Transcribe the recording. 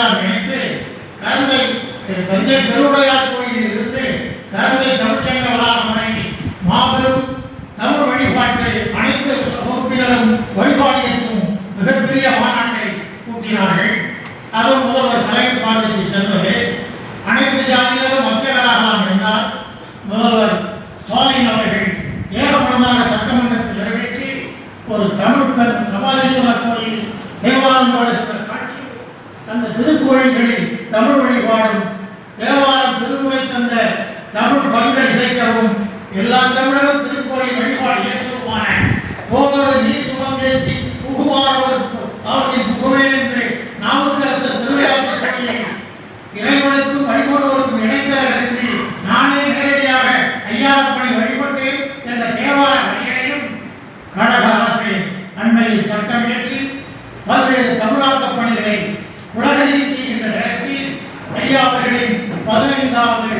நான் நினைத்து கரந்தை தஞ்சை பெருவுடையார் கோயிலில் இருந்து கரந்தை தமிழ்ச்சங்க வளாகமனை மாபெரும் தமிழ் வழிபாட்டை அனைத்து வகுப்பினரும் வழிபாடு என்றும் மிகப்பெரிய மாநாட்டை கூட்டினார்கள். அது முதல்வர் தலைமை பார்வைக்கு சென்றது. அனைத்து ஜாதியினரும் அர்ச்சகராகலாம் என்றார். முதல்வர் ஸ்டாலின் அவர்கள் ஏகமனதாக சட்டமன்றத்தில் நிறைவேற்றி ஒரு தமிழ் பெண் கபாலீஸ்வரர் கோயில் தேவாரம் திருக்கோயில்களில் தமிழ் வழிபாடும் தேவாரம் திருமுறை தந்த தமிழ் பண்கள் இசைக்கவும் எல்லா தமிழரும் திருக்கோயில் வழிபாடு ஏற்றவுமான போதோடு நீர் சுமந்தேத்தி புகுமானவர் அவர்களின் புகவேல் என்று நாமக்கரசர் திருவிழாற்றுப் இறைவனுக்கும் வழிபடுவதற்கும் வழிபடுவோருக்கும் இணைத்தவர்களுக்கு நானே நேரடியாக ஐயாப்பணி வழிபட்டேன் என்ற தேவார வழிகளையும் கழக அரசு அண்மையில் சட்டம் ஏற்றி பல்வேறு தமிழாக்க பணிகளை உலகறிய செய்கின்ற பதினைந்தாவது